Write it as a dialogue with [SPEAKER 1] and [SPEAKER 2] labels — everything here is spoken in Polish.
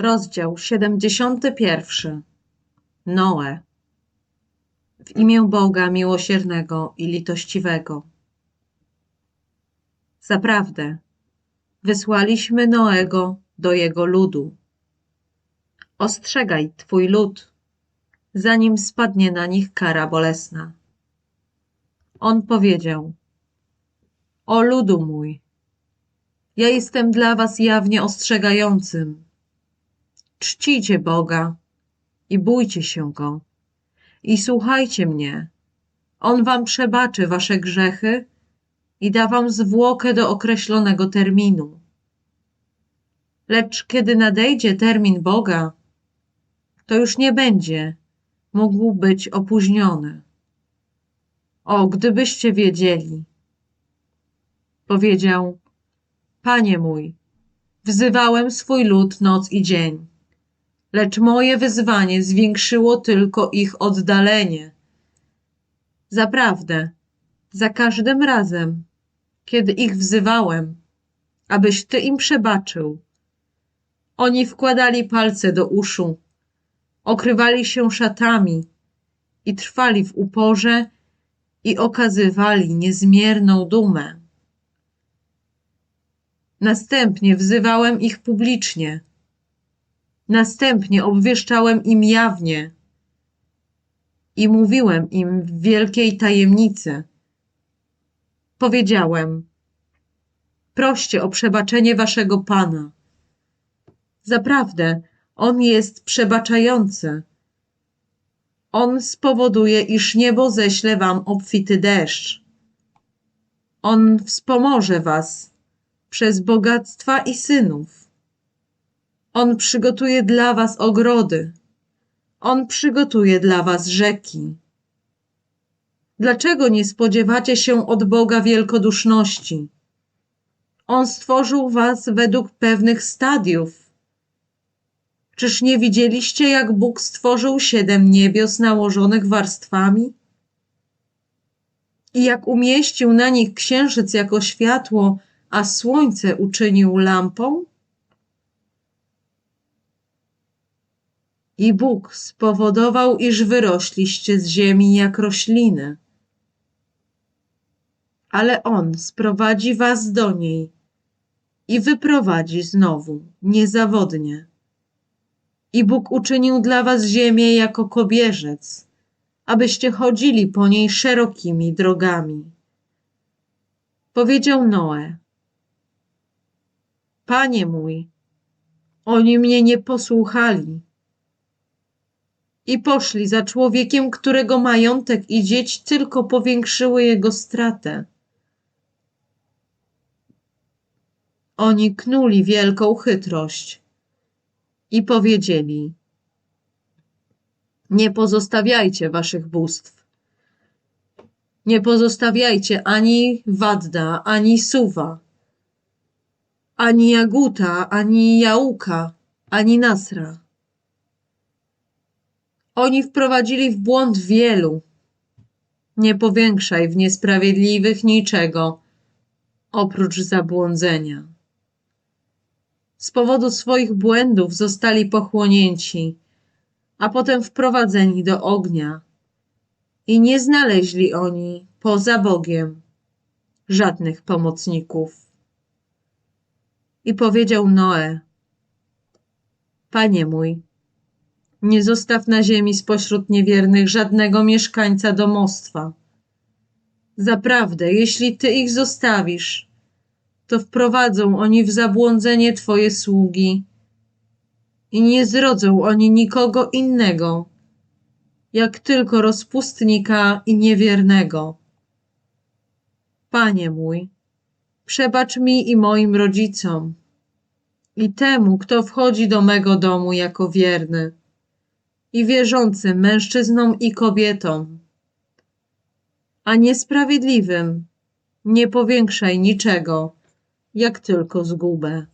[SPEAKER 1] Rozdział 71. Noe. W imię Boga miłosiernego i litościwego. Zaprawdę, wysłaliśmy Noego do jego ludu. Ostrzegaj twój lud, zanim spadnie na nich kara bolesna. On powiedział: O ludu mój, ja jestem dla was jawnie ostrzegającym. Czcijcie Boga i bójcie się Go. I słuchajcie mnie. On wam przebaczy wasze grzechy i da wam zwłokę do określonego terminu. Lecz kiedy nadejdzie termin Boga, to już nie będzie mógł być opóźniony. O, gdybyście wiedzieli, powiedział, Panie mój, wzywałem swój lud noc i dzień, lecz moje wyzwanie zwiększyło tylko ich oddalenie. Zaprawdę, za każdym razem, kiedy ich wzywałem, abyś Ty im przebaczył, oni wkładali palce do uszu, okrywali się szatami i trwali w uporze i okazywali niezmierną dumę. Następnie wzywałem ich publicznie. Następnie obwieszczałem im jawnie i mówiłem im w wielkiej tajemnicy. Powiedziałem: Proście o przebaczenie waszego Pana. Zaprawdę, On jest przebaczający. On spowoduje, iż niebo ześle wam obfity deszcz. On wspomoże was przez bogactwa i synów. On przygotuje dla was ogrody. On przygotuje dla was rzeki. Dlaczego nie spodziewacie się od Boga wielkoduszności? On stworzył was według pewnych stadiów. Czyż nie widzieliście, jak Bóg stworzył siedem niebios nałożonych warstwami? I jak umieścił na nich księżyc jako światło, a słońce uczynił lampą? I Bóg spowodował, iż wyrośliście z ziemi jak rośliny. Ale On sprowadzi was do niej i wyprowadzi znowu, niezawodnie. I Bóg uczynił dla was ziemię jako kobierzec, abyście chodzili po niej szerokimi drogami. Powiedział Noe: Panie mój, oni mnie nie posłuchali i poszli za człowiekiem, którego majątek i dzieci tylko powiększyły jego stratę. Oni knuli wielką chytrość i powiedzieli: Nie pozostawiajcie waszych bóstw. Nie pozostawiajcie ani Wadda, ani Suwa, ani Jaguta, ani Jauka, ani Nasra. Oni wprowadzili w błąd wielu. Nie powiększaj w niesprawiedliwych niczego, oprócz zabłądzenia. Z powodu swoich błędów zostali pochłonięci, a potem wprowadzeni do ognia. I nie znaleźli oni poza Bogiem żadnych pomocników. I powiedział Noe: Panie mój, nie zostaw na ziemi spośród niewiernych żadnego mieszkańca domostwa. Zaprawdę, jeśli ty ich zostawisz, to wprowadzą oni w zabłądzenie twoje sługi i nie zrodzą oni nikogo innego, jak tylko rozpustnika i niewiernego. Panie mój, przebacz mi i moim rodzicom i temu, kto wchodzi do mego domu jako wierny i wierzącym mężczyznom i kobietom, a niesprawiedliwym nie powiększaj niczego, jak tylko zgubę.